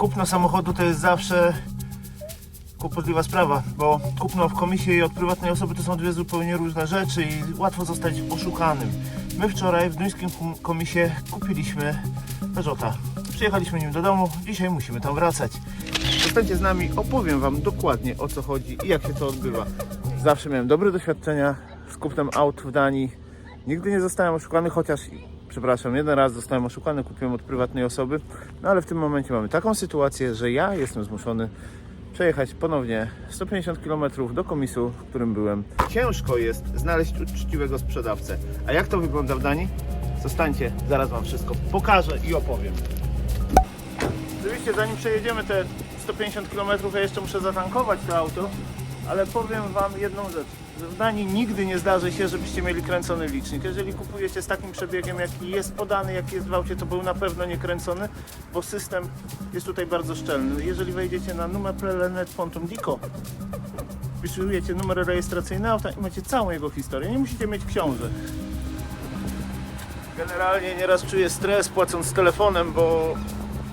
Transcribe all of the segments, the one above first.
kupno samochodu to jest zawsze kłopotliwa sprawa, bo kupno w komisie i od prywatnej osoby to są dwie zupełnie różne rzeczy i łatwo zostać oszukanym. My wczoraj w duńskim komisie kupiliśmy Peugeota. Przyjechaliśmy nim do domu, dzisiaj musimy tam wracać. Zostańcie z nami, opowiem Wam dokładnie o co chodzi i jak się to odbywa. Zawsze miałem dobre doświadczenia z kupnem aut w Danii. Nigdy nie zostałem oszukany, chociaż, przepraszam, jeden raz zostałem oszukany, kupiłem od prywatnej osoby. No ale w tym momencie mamy taką sytuację, że ja jestem zmuszony przejechać ponownie 150 km do komisu, w którym byłem. Ciężko jest znaleźć uczciwego sprzedawcę. A jak to wygląda w Danii? Zostańcie, zaraz Wam wszystko pokażę i opowiem. Oczywiście zanim przejedziemy te 150 km, ja jeszcze muszę zatankować to auto, ale powiem Wam jedną rzecz, w Danii nigdy nie zdarzy się, żebyście mieli kręcony licznik. Jeżeli kupujecie z takim przebiegiem, jaki jest podany, jaki jest w aucie, to był na pewno nie kręcony, bo system jest tutaj bardzo szczelny. Jeżeli wejdziecie na numer Prelenet Pontum Dico, wpisujecie numer rejestracyjny auta i macie całą jego historię. Nie musicie mieć książek. Generalnie nieraz czuję stres płacąc telefonem, bo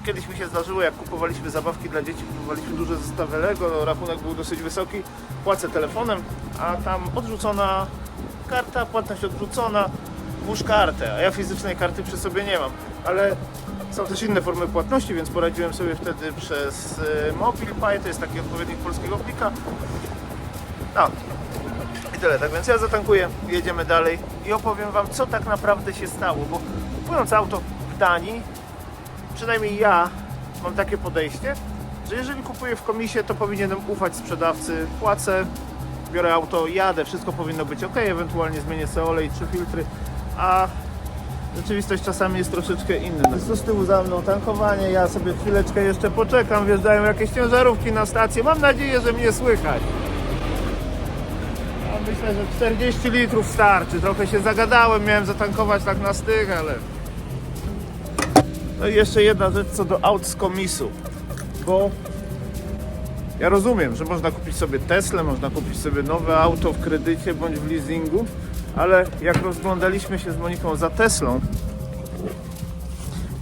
kiedyś mi się zdarzyło, jak kupowaliśmy zabawki dla dzieci, kupowaliśmy duże zestawy Lego, rachunek był dosyć wysoki, płacę telefonem, a tam odrzucona karta, płatność odrzucona, włóż kartę, a ja fizycznej karty przy sobie nie mam, ale są też inne formy płatności, więc poradziłem sobie wtedy przez y, MobilePay, to jest taki odpowiednik polskiego plika. No, i tyle, tak więc ja zatankuję, jedziemy dalej i opowiem Wam, co tak naprawdę się stało, bo kupując auto w Danii, przynajmniej ja mam takie podejście, że jeżeli kupuję w komisie, to powinienem ufać sprzedawcy, płacę, biorę auto, jadę, wszystko powinno być ok, ewentualnie zmienię sobie olej czy filtry, a rzeczywistość czasami jest troszeczkę inna. Jest z tyłu za mną tankowanie, ja sobie chwileczkę jeszcze poczekam, wjeżdżają jakieś ciężarówki na stację, mam nadzieję, że mnie słychać. Ja myślę, że 40 litrów starczy. Trochę się zagadałem, miałem zatankować tak na styk, ale. No i jeszcze jedna rzecz co do aut z komisu. Bo ja rozumiem, że można kupić sobie Tesla, można kupić sobie nowe auto w kredycie bądź w leasingu, ale jak rozglądaliśmy się z Moniką za Teslą,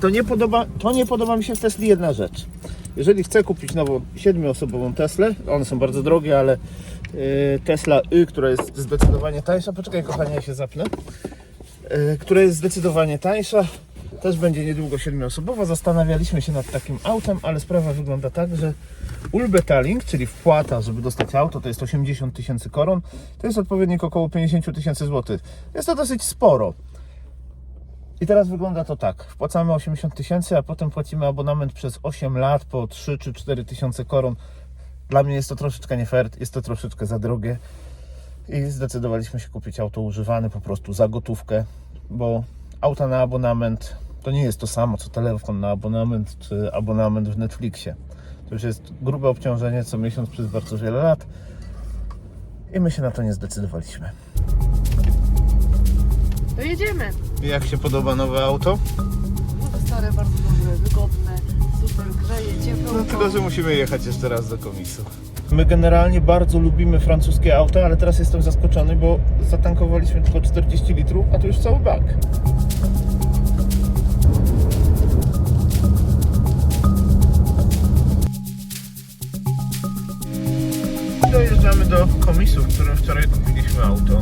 to nie podoba, to nie podoba mi się w Tesli jedna rzecz. Jeżeli chcę kupić nową 7-osobową Teslę, one są bardzo drogie, ale y, Tesla Y, która jest zdecydowanie tańsza, poczekaj kochanie, ja się zapnę, y, która jest zdecydowanie tańsza, też będzie niedługo 7-osobowa. Zastanawialiśmy się nad takim autem, ale sprawa wygląda tak, że Ulbetaling, czyli wpłata, żeby dostać auto, to jest 80 tysięcy koron, to jest odpowiednik około 50 tysięcy złotych. Jest to dosyć sporo. I teraz wygląda to tak. Wpłacamy 80 tysięcy, a potem płacimy abonament przez 8 lat po 3 czy 4 tysiące koron. Dla mnie jest to troszeczkę nie fair, jest to troszeczkę za drogie. I zdecydowaliśmy się kupić auto używane po prostu za gotówkę, bo auta na abonament to nie jest to samo co telefon na abonament czy abonament w Netflixie. To już jest grube obciążenie co miesiąc przez bardzo wiele lat. I my się na to nie zdecydowaliśmy. To jedziemy. Jak się podoba nowe auto? No to stare, bardzo dobre, wygodne, super, grzeje, ciepło. No tylko, że musimy jechać jeszcze raz do komisu. My generalnie bardzo lubimy francuskie auta, ale teraz jestem zaskoczony, bo zatankowaliśmy tylko 40 litrów, a to już cały bak. Dojeżdżamy do komisu, w którym wczoraj kupiliśmy auto.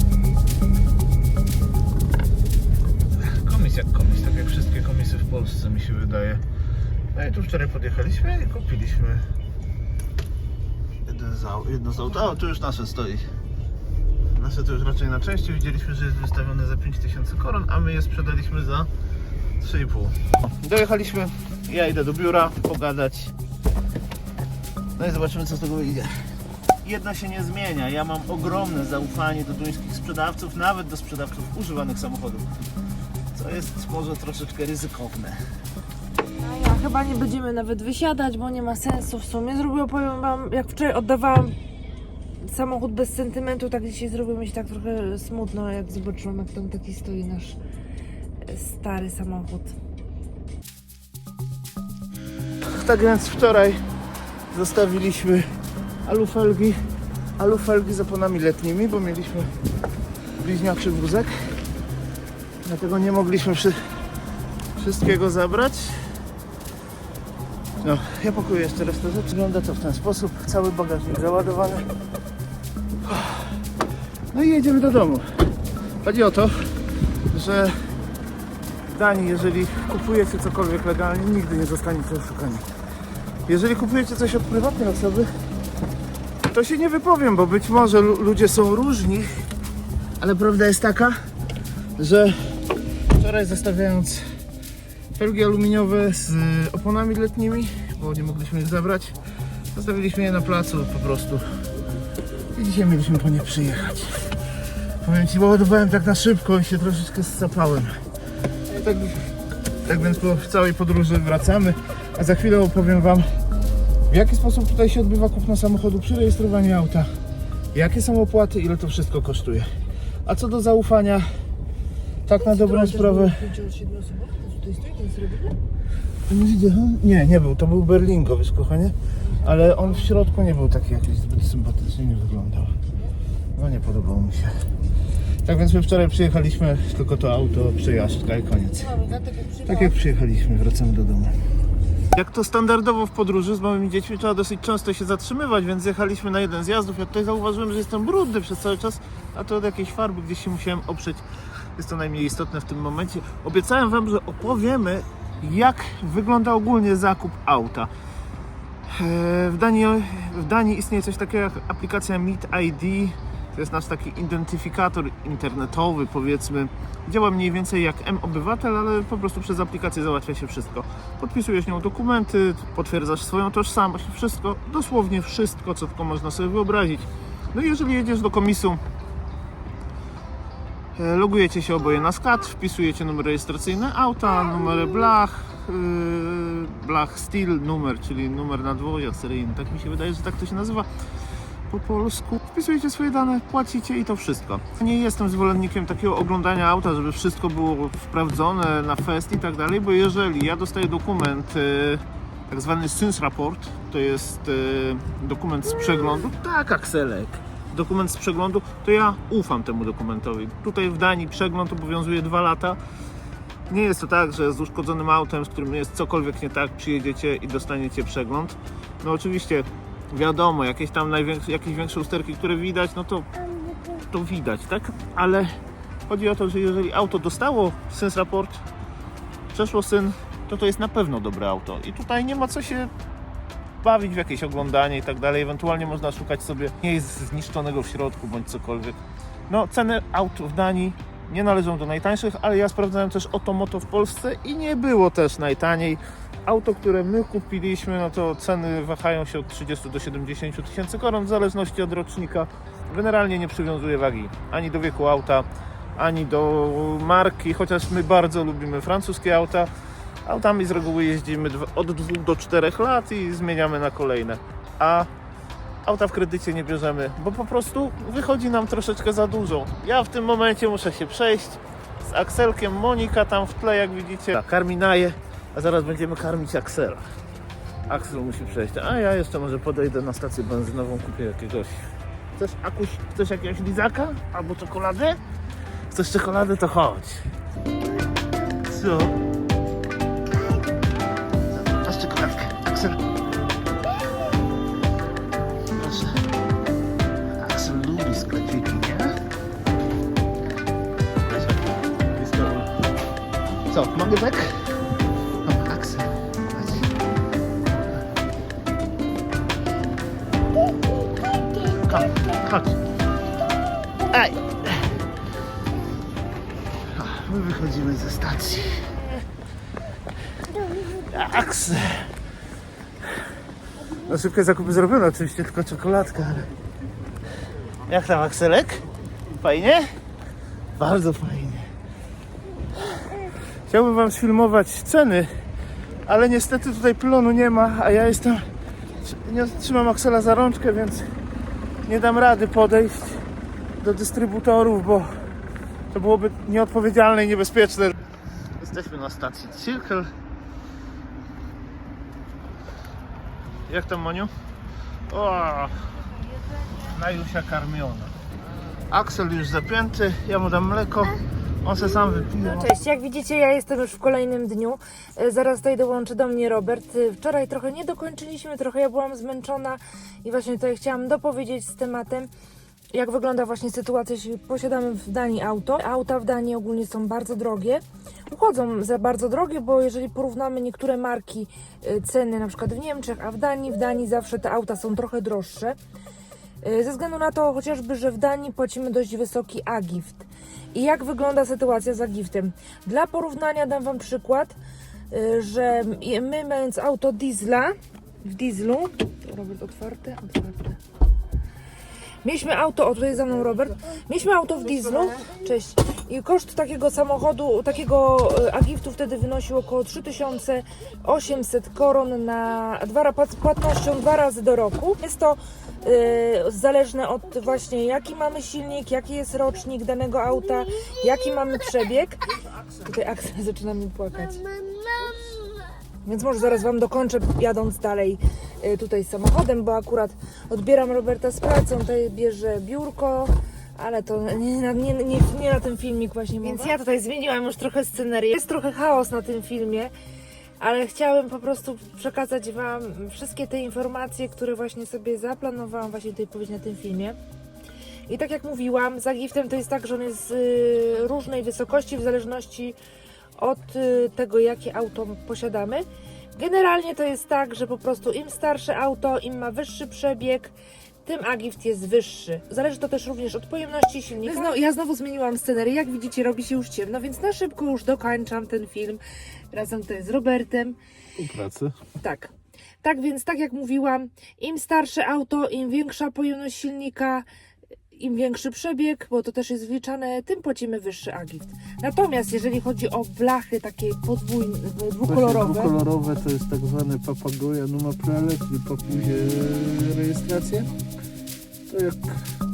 Komis jak komis, tak jak wszystkie komisy w Polsce mi się wydaje. No i tu wczoraj podjechaliśmy i kupiliśmy jedno z aut. A, tu już nasze stoi. Nasze to już raczej na części. Widzieliśmy, że jest wystawione za 5000 koron, a my je sprzedaliśmy za 3,5. Dojechaliśmy, ja idę do biura pogadać. No i zobaczymy co z tego wyjdzie. Jedno się nie zmienia. Ja mam ogromne zaufanie do duńskich sprzedawców, nawet do sprzedawców używanych samochodów. Co jest może troszeczkę ryzykowne. A ja chyba nie będziemy nawet wysiadać, bo nie ma sensu w sumie. Zrobiło, powiem wam, jak wczoraj oddawałam samochód bez sentymentu, tak dzisiaj zrobiło mi się tak trochę smutno, jak zobaczyłam, jak tam taki stoi nasz e, stary samochód. Tak więc wczoraj zostawiliśmy alufelgi, alufelgi z oponami letnimi, bo mieliśmy bliźniaczy wózek. Dlatego nie mogliśmy wszy- wszystkiego zabrać. No, ja pakuję jeszcze resztę rzeczy. Wygląda to w ten sposób. Cały bagażnik załadowany. No i jedziemy do domu. Chodzi o to, że w Danii, jeżeli kupujecie cokolwiek legalnie, nigdy nie zostaniecie oszukani. Jeżeli kupujecie coś od prywatnej osoby, to się nie wypowiem, bo być może lu- ludzie są różni, ale prawda jest taka, że wczoraj zostawiając felgi aluminiowe z oponami letnimi, bo nie mogliśmy ich zabrać, zostawiliśmy je na placu po prostu i dzisiaj mieliśmy po nie przyjechać. Powiem Ci, ładowałem tak na szybko i się troszeczkę zsapałem. I Tak, tak więc po całej podróży wracamy, a za chwilę opowiem Wam w jaki sposób tutaj się odbywa kupno samochodu przy rejestrowaniu auta, jakie są opłaty, ile to wszystko kosztuje. A co do zaufania, tak na dobrą sprawę... To nie? Nie, nie był, to był Berlingo, wiesz kochanie? Ale on w środku nie był taki jakiś zbyt sympatycznie, nie wyglądał. No nie podobało mi się. Tak więc my wczoraj przyjechaliśmy, tylko to auto, przejażdżka i koniec. Tak jak przyjechaliśmy, wracamy do domu. Jak to standardowo w podróży z małymi dziećmi trzeba dosyć często się zatrzymywać, więc jechaliśmy na jeden z jazdów. Ja tutaj zauważyłem, że jestem brudny przez cały czas, a to od jakiejś farby gdzieś się musiałem oprzeć. Jest to najmniej istotne w tym momencie. Obiecałem Wam, że opowiemy, jak wygląda ogólnie zakup auta. E, W Danii, w Danii istnieje coś takiego jak aplikacja Meet ID. To jest nasz taki identyfikator internetowy, powiedzmy. Działa mniej więcej jak M-Obywatel, ale po prostu przez aplikację załatwia się wszystko. Podpisujesz nią dokumenty, potwierdzasz swoją tożsamość, wszystko, dosłownie wszystko, co tylko można sobie wyobrazić. No i jeżeli jedziesz do komisu, e, logujecie się oboje na skat, wpisujecie numer rejestracyjny auta, numery blach, yy, blach steel numer, czyli numer nadwozia seryjny, tak mi się wydaje, że tak to się nazywa po polsku. Wpisujecie swoje dane, płacicie i to wszystko. Nie jestem zwolennikiem takiego oglądania auta, żeby wszystko było sprawdzone na fest i tak dalej, bo jeżeli ja dostaję dokument, yy, tak zwany SYNS raport, to jest yy, dokument z przeglądu, tak Akselek, dokument z przeglądu, to ja ufam temu dokumentowi. Tutaj w Danii przegląd obowiązuje dwa lata. Nie jest to tak, że z uszkodzonym autem, z którym jest cokolwiek nie tak, przyjedziecie i dostaniecie przegląd. No oczywiście wiadomo, jakieś tam największe, jakieś większe usterki, które widać, no to, to widać, tak? Ale chodzi o to, że jeżeli auto dostało sens raport, przeszło syn, to to jest na pewno dobre auto. I tutaj nie ma co się bawić w jakieś oglądanie i tak dalej. Ewentualnie można szukać sobie miejsc zniszczonego w środku bądź cokolwiek. No, ceny aut w Danii nie należą do najtańszych, ale ja sprawdzałem też Otomoto w Polsce i nie było też najtaniej. Auto, które my kupiliśmy, no to ceny wahają się od 30 do 70 tysięcy koron w zależności od rocznika. Generalnie nie przywiązuje wagi ani do wieku auta, ani do marki, chociaż my bardzo lubimy francuskie auta. Autami z reguły jeździmy od 2 do 4 lat i zmieniamy na kolejne. A auta w kredycie nie bierzemy, bo po prostu wychodzi nam troszeczkę za dużo. Ja w tym momencie muszę się przejść z Akselkiem, Monika tam w tle, jak widzicie, karmi Naję, a zaraz będziemy karmić Aksela. Aksel musi przejść, a ja jeszcze może podejdę na stację benzynową, kupię jakiegoś... Chcesz, Akuś, chcesz jakiegoś lizaka? Albo czekoladę? Chcesz czekolady, to chodź. Co? Masz czekoladkę, Aksel. Proszę. Aksel lubi sklepiki, nie? Co, mogę tak? Chodź. Aj. My wychodzimy ze stacji. Aksel. No szybkie zakupy zrobione, oczywiście tylko czekoladka, ale... Jak tam Akselek? Fajnie? Bardzo fajnie. Chciałbym wam sfilmować ceny, ale niestety tutaj plonu nie ma, a ja jestem... Nie trzymam Aksela za rączkę, więc nie dam rady podejść do dystrybutorów, bo to byłoby nieodpowiedzialne i niebezpieczne. Jesteśmy na stacji Circle. Jak tam Moniu? O, Najusia karmiona. Aksel już zapięty, ja mu dam mleko. On se sam wypije. Cześć, jak widzicie ja jestem już w kolejnym dniu. E, Zaraz tutaj dołączy do mnie Robert. E, Wczoraj trochę nie dokończyliśmy, trochę ja byłam zmęczona i właśnie tutaj chciałam dopowiedzieć z tematem, jak wygląda właśnie sytuacja, jeśli posiadamy w Danii auto. Auta w Danii ogólnie są bardzo drogie. Uchodzą za bardzo drogie, bo jeżeli porównamy niektóre marki e, ceny, na przykład w Niemczech, a w Danii, w Danii zawsze te auta są trochę droższe. E, Ze względu na to chociażby, że w Danii płacimy dość wysoki agift. I jak wygląda sytuacja z agiftem? Dla porównania dam Wam przykład, y, że my mając auto diesla, w dieslu, Robert otwarte, otwarte. Mieliśmy auto, o tutaj za mną Robert, mieliśmy auto w dieslu, cześć, i koszt takiego samochodu, takiego y, agiftu wtedy wynosił około 3800 koron na dwa, płatnością dwa razy do roku. Jest to y, zależne od właśnie jaki mamy silnik, jaki jest rocznik danego auta, jaki mamy przebieg. Tutaj Aksel zaczyna mi płakać. Więc może zaraz Wam dokończę jadąc dalej tutaj samochodem, bo akurat odbieram Roberta z pracy, on tutaj bierze biurko, ale to nie, na- nie, nie, nie na ten filmik właśnie Więc ja tutaj zmieniłam już trochę scenerię. Jest trochę chaos na tym filmie, ale chciałem po prostu przekazać Wam wszystkie te informacje, które właśnie sobie zaplanowałam właśnie tutaj powiedzieć na tym filmie. I tak jak mówiłam, za giftem to jest tak, że on jest z y, różnej wysokości w zależności od y, tego, jakie auto posiadamy. Generalnie to jest tak, że po prostu im starsze auto, im ma wyższy przebieg, tym agift jest wyższy. Zależy to też również od pojemności silnika. No, ja znowu zmieniłam scenerię. Jak widzicie, robi się już ciemno, więc na szybko już dokończam ten film razem tutaj z Robertem. Po pracy. Tak. Tak więc, tak jak mówiłam, im starsze auto, im większa pojemność silnika, im większy przebieg, bo to też jest wliczane, tym płacimy wyższy agift. Natomiast jeżeli chodzi o blachy takie podwójne, dwukolorowe, dwukolorowe to jest tak zwany papagoja nummer prele, czyli papuzie rejestrację. To jak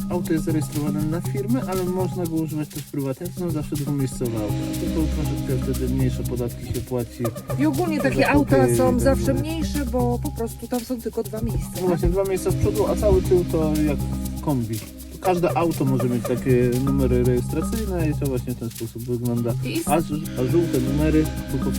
auto jest zarejestrowane na firmę, ale można go używać też prywatnie, to są zawsze dwumiejscowe auta. Tylko troszeczkę wtedy mniejsze podatki się płaci. i ogólnie takie zakupy auta są tak zawsze mniejsze, bo po prostu tam są tylko dwa miejsca. No właśnie dwa miejsca z przodu, a cały tył to jak kombi. Każde auto może mieć takie numery rejestracyjne i to właśnie w ten sposób wygląda. A, a żółte numery tylko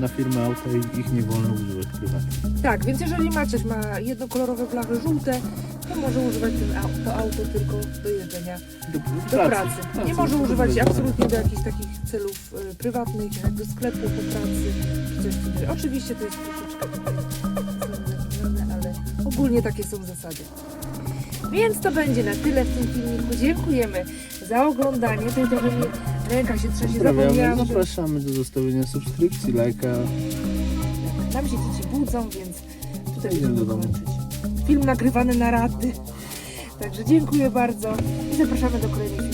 na firmę auta i ich nie wolno używać prywatnie. tak, więc jeżeli Maciek ma jednokolorowe blachy żółte, to może używać ten au- to auto tylko do jeżdżenia Do, do pracy. Nie może używać absolutnie do jakichś takich celów y, prywatnych, jak do sklepu po pracy, czy coś takiego. Oczywiście to jest troszeczkę tutaj zmienione, ale ogólnie takie są zasady. Więc to będzie na tyle w tym filmiku. Dziękujemy za oglądanie. Tutaj trochę mi ręka się trzęsie. Zapomniałam, że zapraszamy do zostawienia subskrypcji, lajka. tam się dzieci budzą, więc tutaj Idziemy będziemy do domu. kończyć. Film nagrywany na rady. Także dziękuję bardzo i zapraszamy do kolejnych